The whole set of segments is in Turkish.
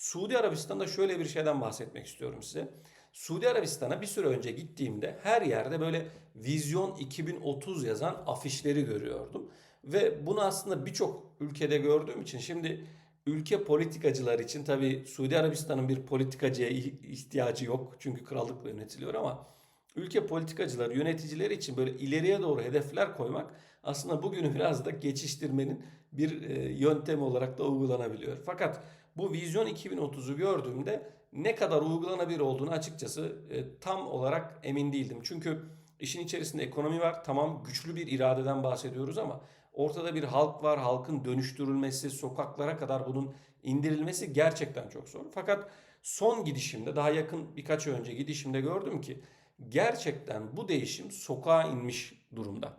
Suudi Arabistan'da şöyle bir şeyden bahsetmek istiyorum size. Suudi Arabistan'a bir süre önce gittiğimde her yerde böyle Vizyon 2030 yazan afişleri görüyordum. Ve bunu aslında birçok ülkede gördüğüm için şimdi ülke politikacılar için tabii Suudi Arabistan'ın bir politikacıya ih- ihtiyacı yok. Çünkü krallıkla yönetiliyor ama ülke politikacıları, yöneticileri için böyle ileriye doğru hedefler koymak aslında bugünü biraz da geçiştirmenin bir e, yöntemi olarak da uygulanabiliyor. Fakat bu Vizyon 2030'u gördüğümde ne kadar uygulanabilir olduğunu açıkçası e, tam olarak emin değildim. Çünkü işin içerisinde ekonomi var. Tamam güçlü bir iradeden bahsediyoruz ama ortada bir halk var. Halkın dönüştürülmesi, sokaklara kadar bunun indirilmesi gerçekten çok zor. Fakat son gidişimde, daha yakın birkaç önce gidişimde gördüm ki gerçekten bu değişim sokağa inmiş durumda.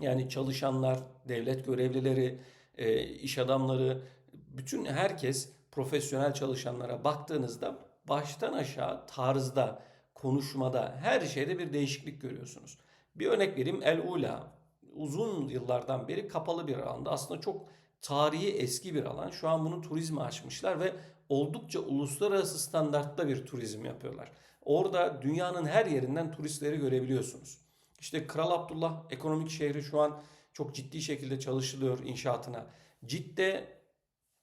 Yani çalışanlar, devlet görevlileri, e, iş adamları, bütün herkes profesyonel çalışanlara baktığınızda baştan aşağı tarzda, konuşmada, her şeyde bir değişiklik görüyorsunuz. Bir örnek vereyim El Ula uzun yıllardan beri kapalı bir alanda aslında çok tarihi eski bir alan. Şu an bunu turizme açmışlar ve oldukça uluslararası standartta bir turizm yapıyorlar. Orada dünyanın her yerinden turistleri görebiliyorsunuz. İşte Kral Abdullah ekonomik şehri şu an çok ciddi şekilde çalışılıyor inşaatına. Cidde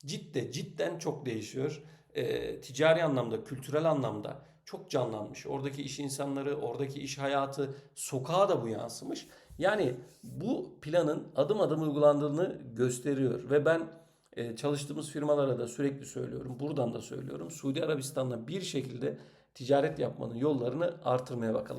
Cidde cidden çok değişiyor. Ee, ticari anlamda, kültürel anlamda çok canlanmış. Oradaki iş insanları, oradaki iş hayatı, sokağa da bu yansımış. Yani bu planın adım adım uygulandığını gösteriyor ve ben e, çalıştığımız firmalara da sürekli söylüyorum, buradan da söylüyorum. Suudi Arabistan'la bir şekilde ticaret yapmanın yollarını artırmaya bakalım.